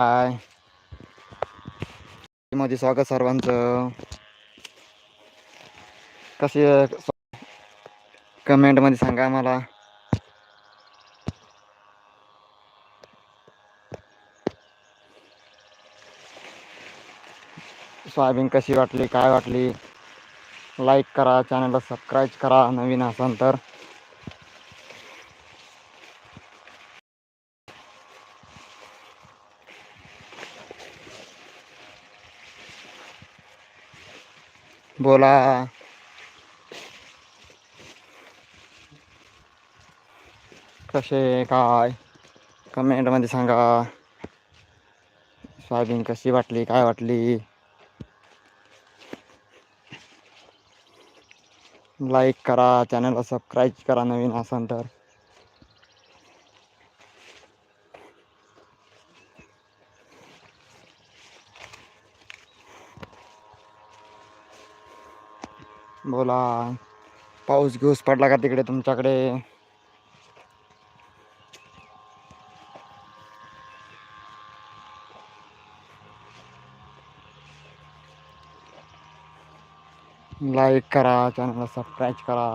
हाय. मध्ये स्वागत सर्वांचं. कसे कमेंटमध्ये सांगा मला सोयाबीन कशी वाटली? काय वाटली? लाईक करा चॅनलला सबस्क्राईब करा नवीन असाल तर. बोला. कसे काय? कमेंटमध्ये सांगा. सोयाबीन कशी वाटली? काय वाटली? लाईक करा. चॅनलला सबस्क्राईब करा. नवीन असाल तर. बोला. पाऊस घेऊस पडला का तिकडे तुमच्याकडे? लाईक करा चॅनलला सबस्क्राईब करा.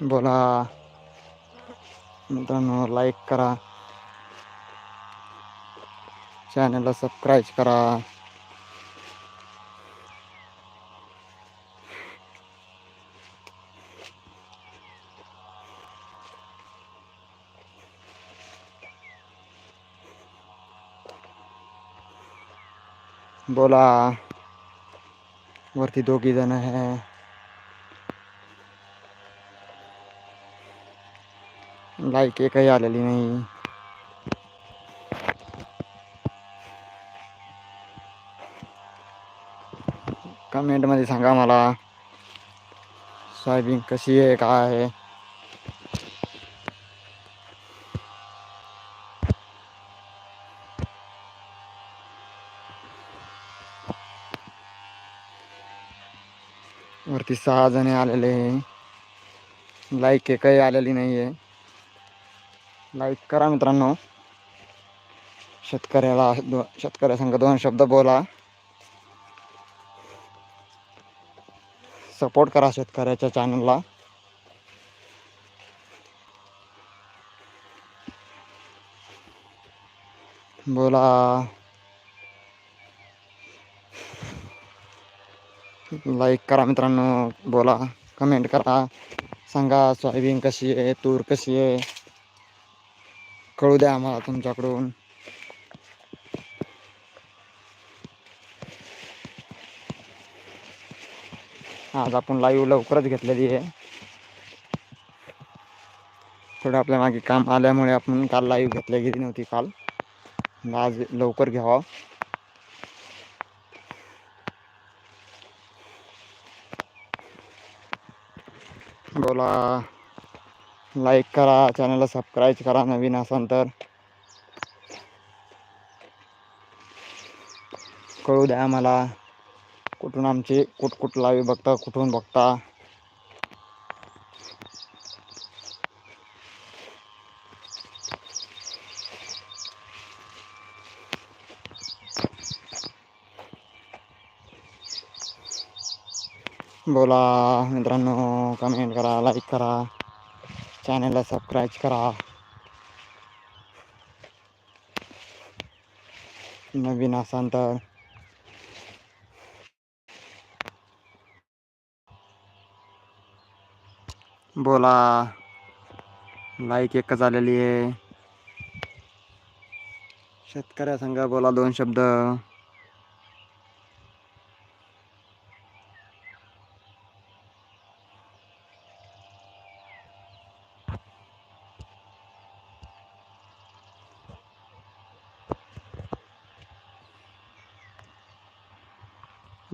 बोला मित्रांनो लाईक करा. चॅनलला सबस्क्राईब करा. बोला वरती दोघी जण आहे लाईक एकही आलेली नाही. कमेंटमध्ये सांगा मला सोयाबीन कशी आहे काय आहे? वरती सहा जण आलेले आहे. लाईक एकही आलेली नाही आहे लाईक करा मित्रांनो. शेतकऱ्याला दो शेतकऱ्यासंग दोन शब्द बोला. सपोर्ट करा शेतकऱ्याच्या चॅनलला बोला. लाईक करा मित्रांनो. बोला. कमेंट करा. सांगा सोयाबीन कशी आहे? तूर कशी आहे? कळू द्या आम्हाला तुमच्याकडून. आज आपण लाईव्ह लवकरच घेतलेली आहे. थोडं काम आल्यामुळे आपण काल लाईव्ह घेतल्या गेली काल. आज लवकर घ्यावा. बोला. लाईक करा चॅनलला सबस्क्राईब करा नवीन असाल तर. कळू द्या आम्हाला कुठून आमची कुठ कुठ बघता कुठून बघता. बोला मित्रांनो कमेंट करा लाईक करा. चॅनलला सबस्क्राईब करा. नवीन असाल तर. बोला. लाईक एकच आलेली आहे. शेतकऱ्या संघ बोला दोन शब्द.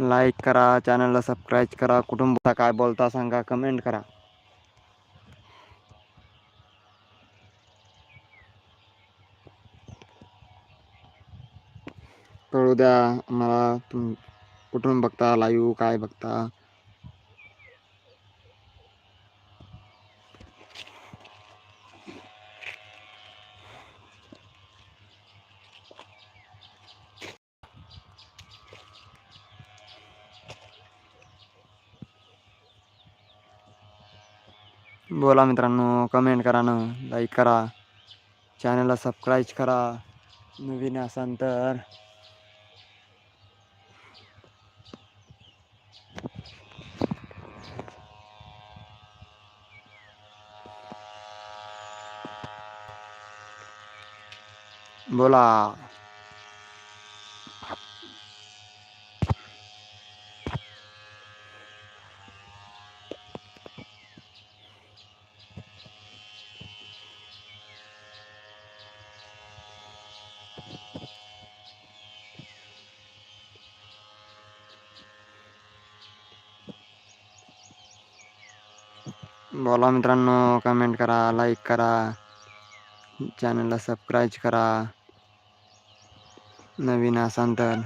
लाइक करा, चैनल सब्सक्राइब करा, कुटुंब बोलता बोलता संगा, कमेंट करा। तो कहू दया मला तुम कुठून बघता लाईव्ह काय बोला मित्रांनो कमेंट करा ना लाईक करा. चॅनलला सबस्क्राईब करा. नवीन असाल तर. बोला. बोला मित्रांनो कमेंट करा लाईक करा चॅनलला सबस्क्राईब करा नवीन असाल तर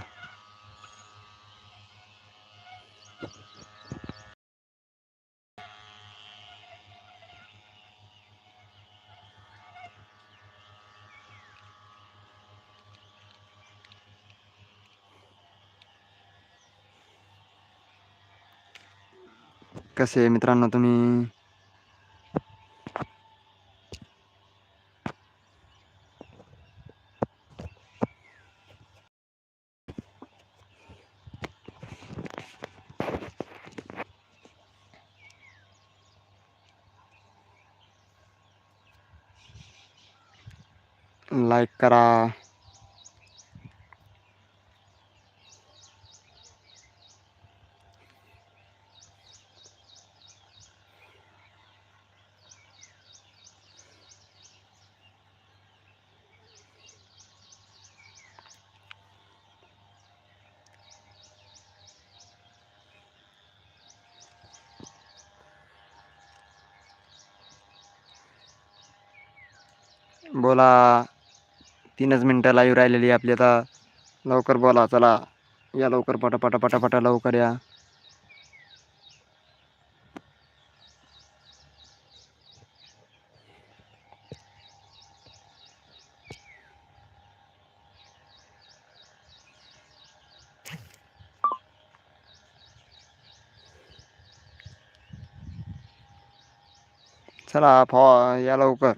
कसे मित्रांनो तुम्ही लाईक करा बोला तीनच मिनटं लाईव्ह राहिलेली आपली. आता लवकर बोला चला. या लवकर पटापटा पटापटा लवकर या. चला फॉ या लवकर.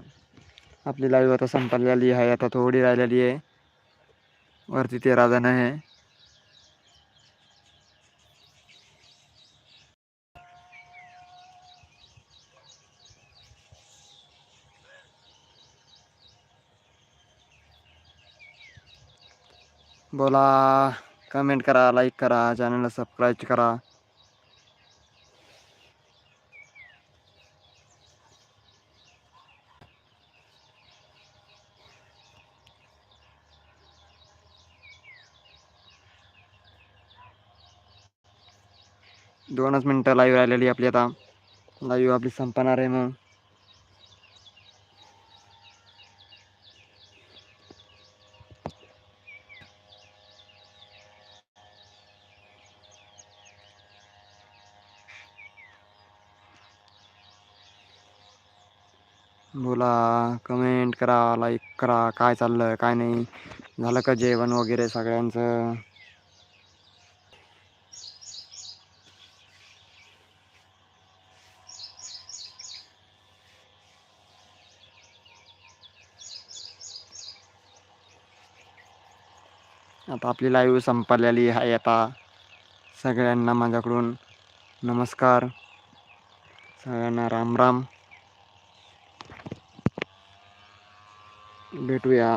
आपली लाईव्ह आता संपलेली आहे. आता थोडी राहिलेली आहे. वरती तेरा जण आहे. बोला कमेंट करा लाईक करा चॅनलला सबस्क्राईब करा. दोनच मिनटं लाईव्ह राहिलेली आपली आता. लाईव्ह आपली संपणार आहे मग. बोला कमेंट करा लाईक करा काय चाललं काय नाही. झालं का जेवण वगैरे सगळ्यांचं? आता आपली लाईव्ह संपलेली आहे आता. सगळ्यांना माझ्याकडून नमस्कार. सगळ्यांना राम राम. भेटूया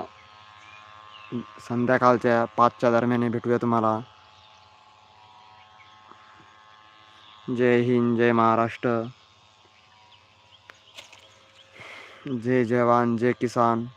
संध्याकाळच्या पाचच्या दरम्यान भेटूया तुम्हाला. जय हिंद जय महाराष्ट्र. जय जवान जय किसान.